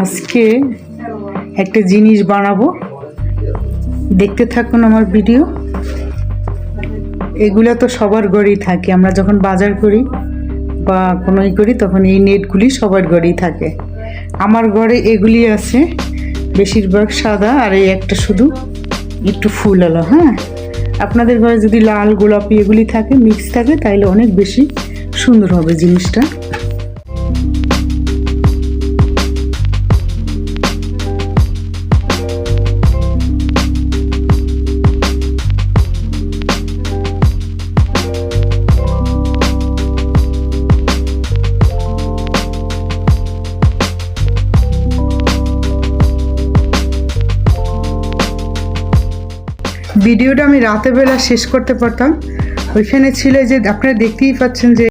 আজকে একটা জিনিস বানাবো। দেখতে থাকুন আমার ভিডিও। এগুলা তো সবার ঘরেই থাকে। আমরা যখন বাজার করি বা কোনোই করি, তখন এই নেটগুলি সবার ঘরেই থাকে। আমার ঘরে এগুলি আছে, বেশিরভাগ সাদা আর এই একটা শুধু একটু ফুল আলো হ্যাঁ? আপনাদের ঘরে যদি লাল, গোলাপি এগুলি থাকে মিক্স থাকে তাহলে অনেক বেশি সুন্দর হবে জিনিসটা। ভিডিওটা আমি রাতের বেলা শেষ করতে পারতাম। ওইখানে ছিল যে আপনারা দেখতেই পাচ্ছেন যে